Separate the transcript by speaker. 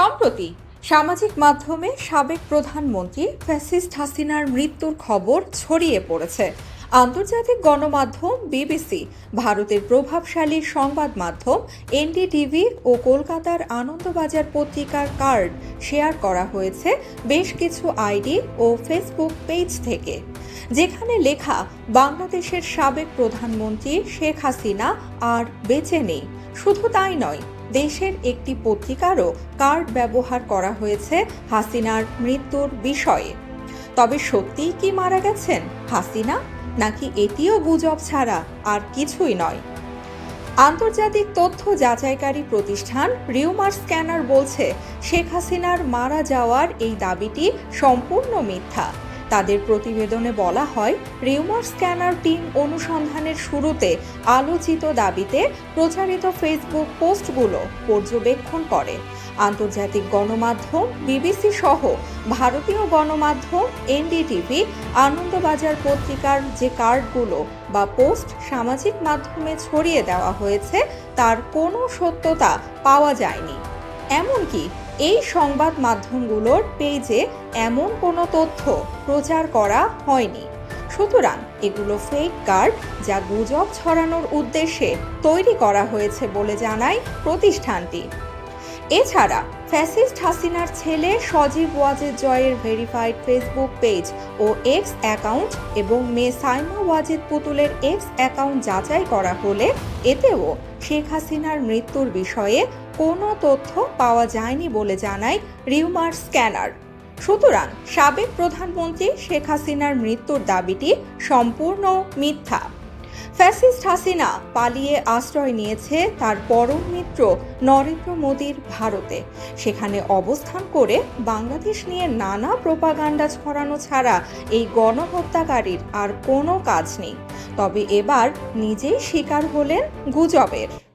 Speaker 1: সম্প্রতি সামাজিক মাধ্যমে সাবেক প্রধানমন্ত্রী ফ্যাসিস্ট হাসিনার মৃত্যুর খবর ছড়িয়ে পড়েছে। আন্তর্জাতিক গণমাধ্যম বিবিসি, ভারতের প্রভাবশালী সংবাদ মাধ্যম এনডিটিভি ও কলকাতার আনন্দবাজার পত্রিকার কার্ড শেয়ার করা হয়েছে বেশ কিছু আইডি ও ফেসবুক পেজ থেকে। যেখানে লেখা, বাংলাদেশের সাবেক প্রধানমন্ত্রী শেখ হাসিনা আর বেঁচে নেই। শুধু তাই নয় দেশের একটি পত্রিকারও কার্ড ব্যবহার করা হয়েছে হাসিনার মৃত্যুর বিষয়ে। তবে সত্যিই কি মারা গেছেন হাসিনা? নাকি এটিও গুজব ছাড়া আর কিছুই নয়? আন্তর্জাতিক তথ্য যাচাইকারী প্রতিষ্ঠান রিউমার স্ক্যানার বলছে, শেখ হাসিনার মারা যাওয়ার এই দাবিটি সম্পূর্ণ মিথ্যা। তাদের প্রতিবেদনে বলা হয়, রিউমার স্ক্যানার টিম অনুসন্ধানের শুরুতে আলোচিত দাবিতে প্রচারিত ফেসবুক পোস্টগুলো পর্যবেক্ষণ করে। আন্তর্জাতিক গণমাধ্যম, বিবিসি সহ ভারতীয় গণমাধ্যম, এনডিটিভি, আনন্দবাজার পত্রিকার যে কার্ডগুলো বা পোস্ট সামাজিক মাধ্যমে ছড়িয়ে দেওয়া হয়েছে, তার কোনো সত্যতা পাওয়া যায়নি। এমনকি এই সংবাদ মাধ্যমগুলোর পেজে এমন কোনো তথ্য প্রচার করা হয়নি। সুতরাং এগুলো ফেক কার্ড যা গুজব ছড়ানোর উদ্দেশ্যে তৈরি করা হয়েছে বলে জানায় প্রতিষ্ঠানটি। এছাড়া ফ্যাসিস্ট হাসিনার ছেলে সজীব ওয়াজেদ জয়ের ভেরিফাইড ফেসবুক পেজ ও এক্স অ্যাকাউন্ট এবং মেয়ে সাইমা ওয়াজেদ পুতুলের এক্স অ্যাকাউন্ট যাচাই করা হলে এতেও শেখ হাসিনার মৃত্যুর বিষয়ে কোনো তথ্য পাওয়া যায়নি বলে জানায় রিউমার স্ক্যানার। সুতরাং সাবেক প্রধানমন্ত্রী শেখ হাসিনার মৃত্যুর দাবিটি সম্পূর্ণ মিথ্যা। ফ্যাসিস্ট হাসিনা পালিয়ে আশ্রয় নিয়েছে তার পরম মিত্র নরেন্দ্র মোদীর ভারতে। সেখানে অবস্থান করে বাংলাদেশ নিয়ে নানা প্রোপাগান্ডা ছড়ানো ছাড়া এই গণহত্যাকারীর আর কোনো কাজ নেই। তবে এবার নিজেই শিকার হলেন গুজবের।